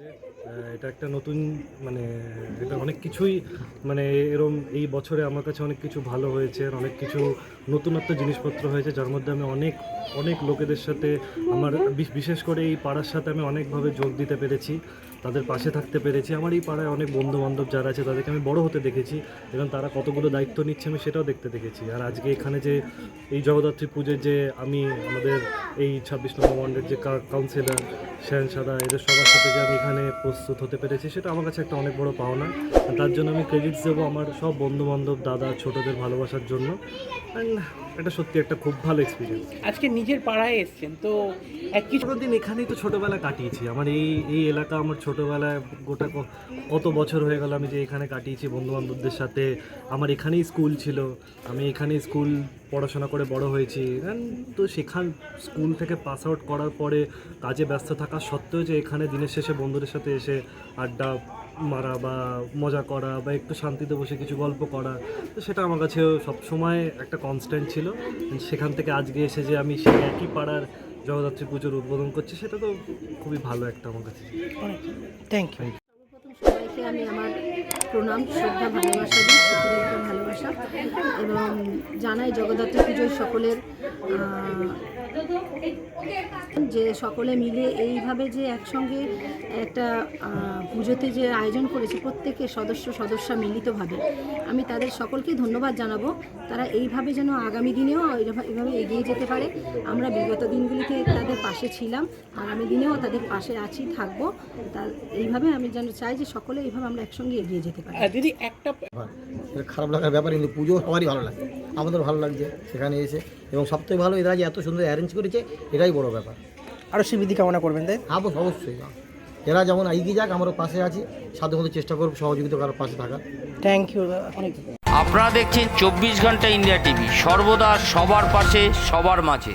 লাগছে এটা একটা নতুন মানে এটা অনেক কিছুই মানে এরম এই বছরে আমার কাছে অনেক কিছু ভালো হয়েছে অনেক কিছু নতুনত্ব জিনিসপত্র হয়েছে, যার মধ্যে আমি অনেক অনেক লোকেদের সাথে আমার বিশেষ করে এই পাড়ার সাথে আমি অনেকভাবে যোগ দিতে পেরেছি, তাদের পাশে থাকতে পেরেছি, আমার এই পাড়ায় অনেক বন্ধু বান্ধব যারা আছে, তাদেরকে আমি বড় হতে দেখেছি, এবং তারা কতগুলো দায়িত্ব নিচ্ছে আমি সেটাও দেখতে দেখেছি, আর আজকে এখানে যে, এই জগদ্ধাত্রী পুজোর যে আমি, আমাদের এই ছাব্বিশ নম্বর ওয়ার্ডের যে কাউন্সিলর শ্যান সাদা, এদের সবার সাথে যে আমি এখানে প্রস্তুত হতে পেরেছি। সেটা আমার কাছে একটা অনেক বড় পাওনা। তার জন্য আমি ক্রেডিটস দেবো আমার সব বন্ধু বান্ধব দাদা ছোটদের ভালোবাসার জন্য। এটা সত্যি একটা খুব ভালো এক্সপিরিয়েন্স আজকে নিজের পাড়ায় এসছেন তো এক কিছু দিন এখানেই তো ছোটোবেলা কাটিয়েছি। আমার এই এই এলাকা আমার ছোটোবেলায় গোটা কত বছর হয়ে গেল আমি যে এখানে কাটিয়েছি বন্ধু বান্ধবদের সাথে। আমার এখানেই স্কুল ছিল। আমি এখানেই স্কুল পড়াশোনা করে বড় হয়েছি। তো সেখান স্কুল থেকে পাস আউট করার পরে কাজে ব্যস্ত থাকা সত্ত্বেও যে এখানে দিনের শেষে বন্ধুদের সাথে এসে আড্ডা মারা বা মজা করা বা একটু শান্তিতে বসে কিছু গল্প করা তো সেটা আমার কাছে সবসময় একটা কনস্ট্যান্ট ছিল। সেখান থেকে আজকে এসে যে আমি সেই একই পাড়ার জগদ্ধাত্রী পুজোর উদ্বোধন করছি সেটা তো খুবই ভালো একটা আমার কাছে। থ্যাংক ইউ সবাইকে আমি আমার প্রণাম শ্রদ্ধা ভালোবাসা এবং জানাই জগদ্ধাত্রী পুজোয় সকলের যে সকলে মিলে এইভাবে যে একসঙ্গে একটা পুজোতে যে আয়োজন করেছে প্রত্যেকের সদস্য সদস্যা মিলিতভাবে, আমি তাদের সকলকে ধন্যবাদ জানাব। তারা এইভাবে যেন আগামী দিনেও এইভাবে এগিয়ে যেতে পারে। আমরা বিগত দিনগুলিতে পাশে ছিলাম আগামী দিনেও তাদের পাশে আছি থাকব। তা এইভাবে আমি যেন চাই যে সকলে এইভাবে আমরা একসঙ্গে এগিয়ে যেতে পারি। দিদি একটা ব্যাপার খারাপ লাগার ব্যাপার কিন্তু পুজো সবারই ভালো লাগে আমাদের ভালো লাগছে সেখানে এসে। এবং সবথেকে ভালো এরা যে এত সুন্দর অ্যারেঞ্জ করেছে এটাই বড় ব্যাপার। আরও সুবিধি কামনা করবেন তাই? আবো অবশ্যই এরা যেমন এগিয়ে যাক আমারও পাশে আছি। সাধ্য মতো চেষ্টা করব সহযোগিতা করার পাশে থাকার। থ্যাংক ইউ অনেক আপনারা দেখছেন চব্বিশ ঘণ্টা ইন্ডিয়া টিভি। সর্বদা সবার পাশে সবার মাঝে।